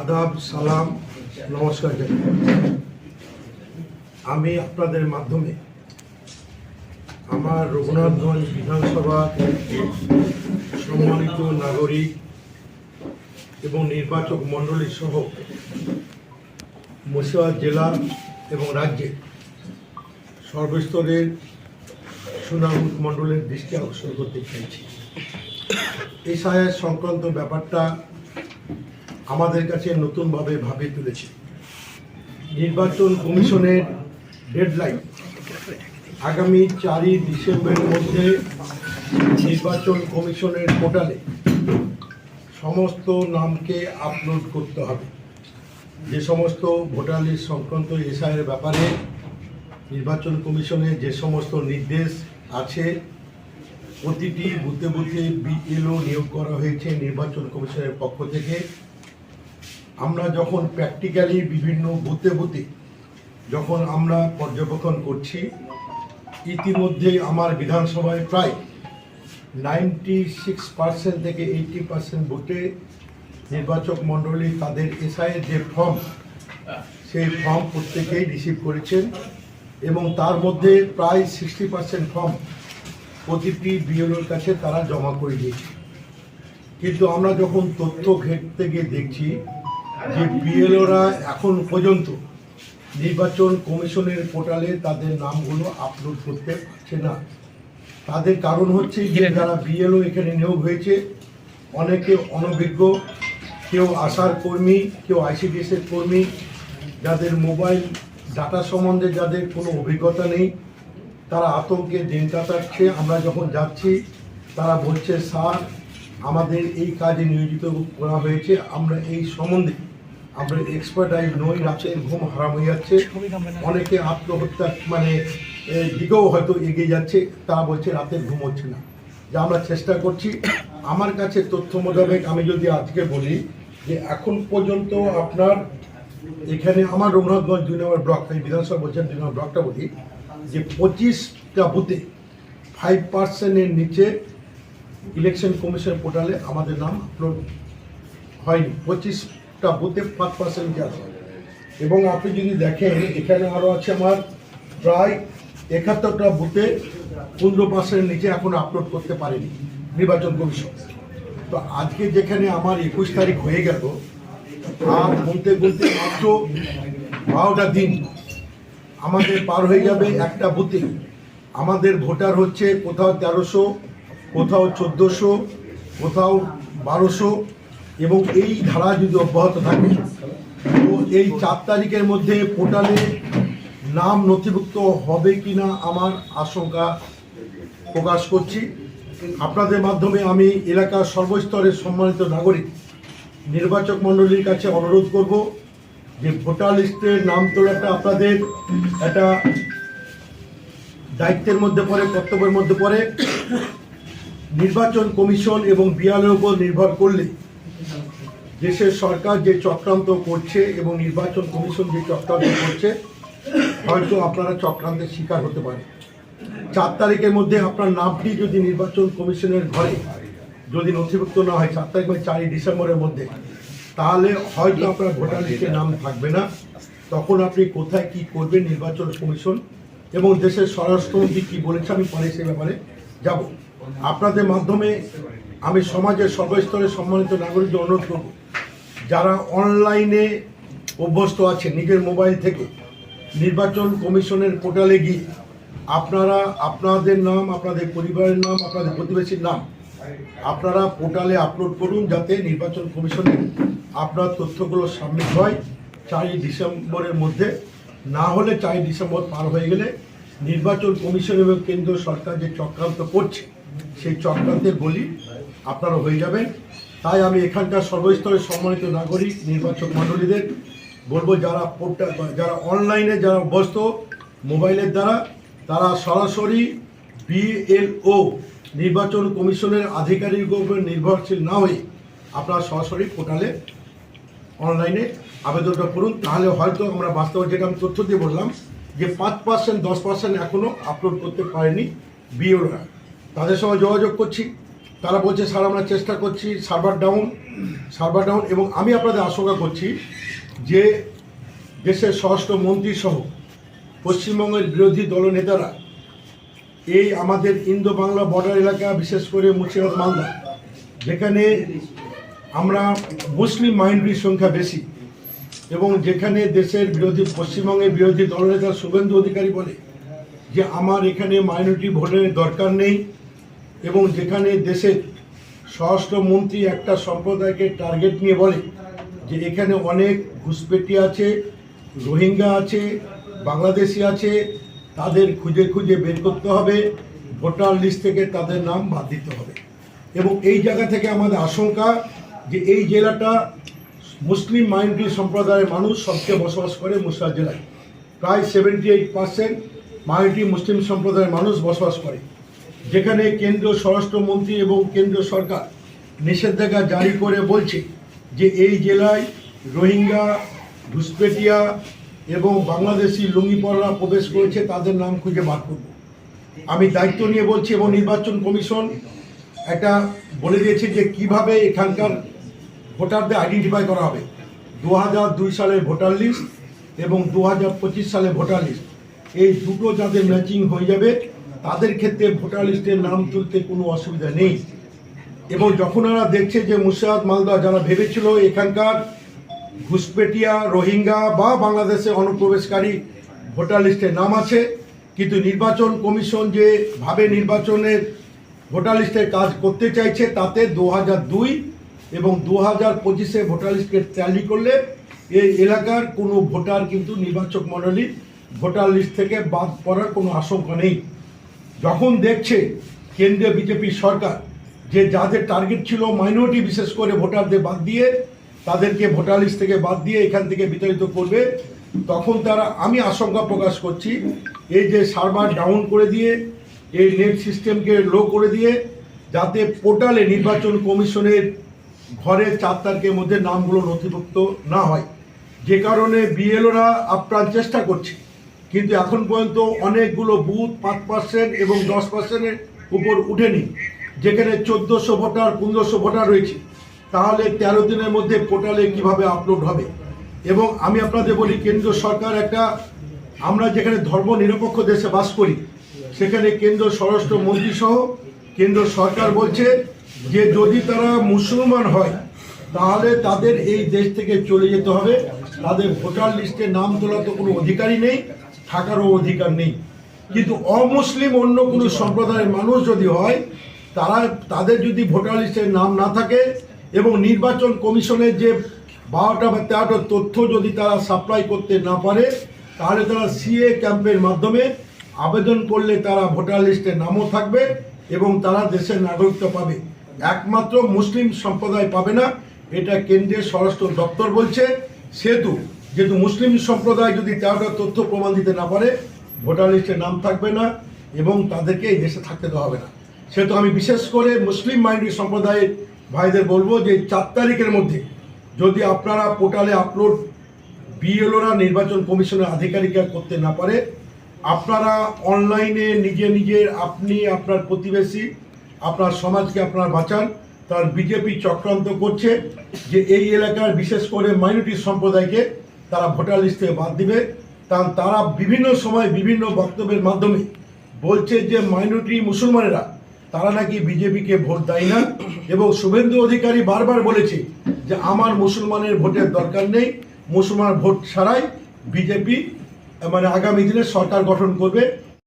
আদাব, সালাম, নমস্কার আমি আপনাদের মাধ্যমে আমার রঘুনাথগঞ্জ বিধানসভা সম্মানিত নাগরিক এবং নির্বাচক মণ্ডলী সহ মুর্শিদাবাদ জেলা এবং রাজ্যে সর্বস্তরের সুনাগরিক মণ্ডলের দৃষ্টি আকর্ষণ করতে চাইছি। এই সাহেব সংক্রান্ত ব্যাপারটা আমাদের কাছে নতুনভাবে ভাবে তুলেছে। নির্বাচন কমিশনের ডেডলাইন। আগামী চারই ডিসেম্বরের মধ্যে নির্বাচন কমিশনের পোর্টালে সমস্ত নামকে আপলোড করতে হবে। যে সমস্ত ভোটার সংক্রান্ত এসআইয়ের ব্যাপারে নির্বাচন কমিশনে যে সমস্ত নির্দেশ আছে, প্রতিটি বুথে বুথে বিএলও নিয়োগ করা হয়েছে নির্বাচন কমিশনের পক্ষ থেকে। আমরা যখন প্র্যাকটিক্যালি বিভিন্ন বুথে বুথে যখন আমরা পর্যবেক্ষণ করছি, ইতিমধ্যে আমার বিধানসভায় প্রায় নাইনটি সিক্স পার্সেন্ট থেকে এইটি পার্সেন্ট বুথে নির্বাচক মণ্ডলী তাদের এসআইয়ের যে ফর্ম সেই ফর্ম প্রত্যেকেই রিসিভ করেছেন এবং তার মধ্যে প্রায় সিক্সটি পার্সেন্ট ফর্ম প্রতিটি বিএলওর কাছে তারা জমা করে দিয়েছে। কিন্তু আমরা যখন তথ্য ঘেঁটতে গিয়ে দেখছি যে বিএলওরা এখন পর্যন্ত নির্বাচন কমিশনের পোর্টালে তাদের নামগুলো আপলোড করতে পারছে না। তাদের কারণ হচ্ছে যে যারা বিএলও এখানে নিয়োগ হয়েছে অনেকে অনভিজ্ঞ কেউ আশার কর্মী কেউ আইসিডিএস এর কর্মী যাদের মোবাইল ডাটা সম্বন্ধে যাদের কোনো অভিজ্ঞতা নেই তারা আতঙ্কে দিন কাটাচ্ছে। আমরা যখন যাচ্ছি তারা বলছে স্যার আমাদের এই কাজে নিয়োজিত করা হয়েছে। আমরা এই সম্বন্ধে আমরা এক্সপার্টাইজ নই রাতের ঘুম হারাম হয়ে যাচ্ছে। অনেকে আত্মহত্যা মানে দিকেও হয়তো এগিয়ে যাচ্ছে, তা বলছে রাতের ঘুম হচ্ছে না। যে আমরা চেষ্টা করছি, আমার কাছে তথ্য মোতাবেক আমি যদি আজকে বলি যে এখন পর্যন্ত আপনার এখানে আমার রঘুনাথগঞ্জ দুই নম্বর ব্লক, আমি বিধানসভা বলছেন দুই নম্বর ব্লকটা বলি, যে পঁচিশটা বুথে ফাইভ পার্সেন্টের নিচে ইলেকশন কমিশন পোর্টালে আমাদের নাম আপলোড হয়নি। পঁচিশটা বুথে পাঁচ পার্সেন্ট আছে। এবং আপনি যদি দেখেন, এখানে আরও আছে আমার প্রায় একাত্তরটা বুথে পনেরো পার্সেন্টের নিচে এখনও আপলোড করতে পারেনি নির্বাচন কমিশন। তো আজকে যেখানে আমার একুশ তারিখ হয়ে গেল, আর বলতে বলতে মাত্র বারোটা দিন আমাদের পার হয়ে যাবে একটা বুথে। আমাদের ভোটার হচ্ছে কোথাও তেরোশো, কোথাও চোদ্দোশো, কোথাও বারোশো এবং এই ধারা যদি অব্যাহত থাকে, তো এই চার তারিখের মধ্যে পোর্টালে নাম নথিভুক্ত হবে কি না আমার আশঙ্কা প্রকাশ করছি। আপনাদের মাধ্যমে আমি এলাকার সর্বস্তরের সম্মানিত নাগরিক, নির্বাচক মণ্ডলীর কাছে অনুরোধ করব যে ভোটার লিস্টের নাম তোলাটা আপনাদের একটা দায়িত্বের মধ্যে পড়ে, কর্তব্যের মধ্যে পড়ে। নির্বাচন কমিশন এবং বিয়ালের উপর নির্ভর করলে দেশের সরকার যে চক্রান্ত করছে এবং নির্বাচন কমিশন যে চক্রান্ত করছে, হয়তো আপনারা চক্রান্তের শিকার হতে পারে চার তারিখের মধ্যে আপনার নামটি যদি নির্বাচন কমিশনের ঘরে যদি নথিভুক্ত না হয়, চার তারিখ মানে চারই ডিসেম্বরের মধ্যে, তাহলে হয়তো আপনার ভোটার লিস্টে নাম থাকবে না। তখন আপনি কোথায় কি করবেন নির্বাচন কমিশন এবং দেশের স্বরাষ্ট্রমন্ত্রী কী বলেছে, আমি পরে সে ব্যাপারে যাব। আপনাদের মাধ্যমে আমি সমাজের সর্বস্তরে সম্মানিত নাগরিকদের অনুরোধ করব, যারা অনলাইনে অভ্যস্ত আছে নিজের মোবাইল থেকে, নির্বাচন কমিশনের পোর্টালে গিয়ে আপনারা, আপনাদের নাম, আপনাদের পরিবারের নাম, আপনাদের প্রতিবেশীর নাম, আপনারা পোর্টালে আপলোড করুন যাতে নির্বাচন কমিশনের আপনার তথ্যগুলো সাবমিট হয়। চারই ডিসেম্বরের মধ্যে, না হলে চারই ডিসেম্বর পার হয়ে গেলে নির্বাচন কমিশন এবং কেন্দ্র সরকার যে চক্রান্ত করছে, সেই চক্রান্তের বলি আপনারা হয়ে যাবেন তাই আমি এখানকার সর্বস্তরের সম্মানিত নাগরিক, নির্বাচক মণ্ডলীদের বলব, যারা পোর্টাল যারা অনলাইনে, যারা অভ্যস্ত মোবাইলের দ্বারা, তারা সরাসরি বিএলও, নির্বাচন কমিশনের আধিকারিক উপর নির্ভরশীল না হয়ে আপনারা সরাসরি পোর্টালে অনলাইনে আবেদনটা করুন। তাহলে হয়তো আমরা বাস্তবে যেটা আমি তথ্য দিয়ে বললাম, যে পাঁচ পার্সেন্ট, দশ পার্সেন্ট এখনও আপলোড করতে পারেনি বিওরা তাদের সঙ্গে যোগাযোগ করছি। তারা বলছে, স্যার, আমরা চেষ্টা করছি সার্ভার ডাউন সার্ভার ডাউন। এবং আমি আপনাদের আশঙ্কা করছি যে দেশের স্বরাষ্ট্র মন্ত্রী সহ পশ্চিমবঙ্গের বিরোধী দলনেতারা এই আমাদের ইন্দো বাংলা বর্ডার এলাকা, বিশেষ করে মুর্শিদাবাদ, মালদা, যেখানে আমরা মুসলিম মাইনরিটির সংখ্যা বেশি এবং যেখানে দেশের বিরোধী, পশ্চিমবঙ্গের বিরোধী দলনেতা শুভেন্দু অধিকারী বলে যে, আমার এখানে মাইনরিটি ভোটের দরকার নেই। এবং যেখানে দেশের স্বরাষ্ট্রমন্ত্রী একটা সম্প্রদায়কে টার্গেট নিয়ে বলে যে এখানে অনেক ঘুষপেটি আছে, রোহিঙ্গা আছে, বাংলাদেশি আছে, তাদের খুঁজে খুঁজে বের করতে হবে, ভোটার লিস্ট থেকে তাদের নাম বাদ দিতে হবে। এবং এই জায়গা থেকে আমাদের আশঙ্কা যে এই জেলাটা মুসলিম মাইনরিটি সম্প্রদায়ের মানুষ সবচেয়ে বসবাস করে মুর্শিদাবাদ জেলায়। প্রায় সেভেন্টি এইট পার্সেন্ট মাইনরিটি মুসলিম সম্প্রদায়ের মানুষ বসবাস করে। যেখানে কেন্দ্রীয় স্বরাষ্ট্রমন্ত্রী এবং কেন্দ্রীয় সরকার নিষেধাজ্ঞা জারি করে বলছে যে এই জেলায় রোহিঙ্গা ঘুসপেটিয়া এবং বাংলাদেশি লুঙ্গিপররা প্রবেশ করেছে, তাদের নাম খুঁজে বার করব। আমি দায়িত্ব নিয়ে বলছি এবং নির্বাচন কমিশন একটা বলে দিয়েছে যে কীভাবে এখানকার ভোটারদের আইডেন্টিফাই করা হবে। দু হাজার দুই সালের ভোটার লিস্ট এবং দু হাজার পঁচিশ সালের ভোটার লিস্ট এই দুটো যাদের ম্যাচিং হয়ে যাবে তাদের ক্ষেত্রে ভোটার লিস্টের নাম তুলতে কোনো অসুবিধা নেই। এবং যখন ওরা দেখছে যে মুর্শিদাবাদ মালদা যারা ভেবেছিল এখানকার ঘুসপেটিয়া রোহিঙ্গা বা বাংলাদেশে অনুপ্রবেশকারী ভোটার লিস্টে নাম আছে, কিন্তু নির্বাচন কমিশন যে ভাবে নির্বাচনের ভোটার লিস্টের কাজ করতে চাইছে, তাতে দু দুই এবং দু হাজার পঁচিশে ভোটার লিস্টকে ট্যালি করলে এই এলাকার কোনো ভোটার কিন্তু নির্বাচক মণ্ডলী ভোটার লিস্ট থেকে বাদ পড়ার কোনো আশঙ্কা নেই। যখন দেখছে কেন্দ্রীয় বিজেপি সরকার যে যাদের টার্গেট ছিল মাইনরিটি বিশেষ করে ভোটারদের বাদ দিয়ে, তাদেরকে ভোটার লিস্ট থেকে বাদ দিয়ে এখান থেকে বিতাড়িত করবে, তখন তারা, আমি আশঙ্কা প্রকাশ করছি, এই যে সার্ভার ডাউন করে দিয়ে, এই নেট সিস্টেমকে লো করে দিয়ে, যাতে পোর্টালে নির্বাচন কমিশনের ঘরে চার তারিখের মধ্যে নামগুলো নথিভুক্ত না হয়। যে কারণে বিএলওরা আপ্রাণ চেষ্টা করছে। কিন্তু এখন পর্যন্ত অনেকগুলো বুথ পাঁচ পার্সেন্ট এবং দশ পার্সেন্টের উপর উঠেনি। যেখানে চোদ্দোশো ভোটার, পনেরোশো ভোটার রয়েছে। তাহলে তেরো দিনের মধ্যে পোর্টালে কীভাবে আপলোড হবে? এবং আমি আপনাদের বলি, কেন্দ্র সরকার একটা, আমরা যেখানে ধর্ম নিরপেক্ষ দেশে বাস করি, সেখানে কেন্দ্র স্বরাষ্ট্র মন্ত্রী সহ কেন্দ্র সরকার বলছে যে যদি তারা মুসলমান হয়, তাহলে তাদের এই দেশ থেকে চলে যেতে হবে। তাদের ভোটার লিস্টে নাম তোলা তো কোনো অধিকারই নেই। থাকারও অধিকার নেই। কিন্তু অমুসলিম অন্য কোনো সম্প্রদায়ের মানুষ যদি হয় তারা তাদের যদি ভোটার লিস্টের নাম না থাকে এবং নির্বাচন কমিশনের যে বারোটা বা তেরোটা তথ্য যদি তারা সাপ্লাই করতে না পারে তাহলে তারা সিএ ক্যাম্পের মাধ্যমে আবেদন করলে তারা ভোটার লিস্টে নামও থাকবে এবং তারা দেশের নাগরিকত্ব পাবে। একমাত্র মুসলিম সম্প্রদায় পাবে না এটা কেন্দ্রের স্বরাষ্ট্র দপ্তর বলছে। সেহেতু যেহেতু মুসলিম সম্প্রদায় যদি তেরোটা তথ্য প্রমাণ দিতে না পারে, ভোটার লিস্টে নাম থাকবে না এবং তাদেরকে এই দেশে থাকতে দেওয়া হবে না। সেহেতু আমি বিশেষ করে মুসলিম মাইনরিটি সম্প্রদায়ের ভাইদের বলব যে চার তারিখের মধ্যে যদি আপনারা পোর্টালে আপলোড বিএলওরা নির্বাচন কমিশনের আধিকারিকরা করতে না পারে, আপনারা অনলাইনে নিজে নিজের আপনি আপনার প্রতিবেশী, আপনার সমাজকে আপনার বাঁচান, তার বিজেপি চক্রান্ত করছে যে এই এলাকার বিশেষ করে মাইনরিটি সম্প্রদায়কে তারা ভোটার লিস্ট থেকে বাদ দিবে। কারণ তারা বিভিন্ন সময় বিভিন্ন বক্তব্যের মাধ্যমে বলছে যে মাইনরিটি মুসলমানেরা, তারা নাকি বিজেপিকে ভোট দেয় না। এবং শুভেন্দু অধিকারী বারবার বলেছে যে আমার মুসলমানের ভোটের দরকার নেই, মুসলমান ভোট ছাড়াই বিজেপি মানে আগামী দিনে সরকার গঠন করবে।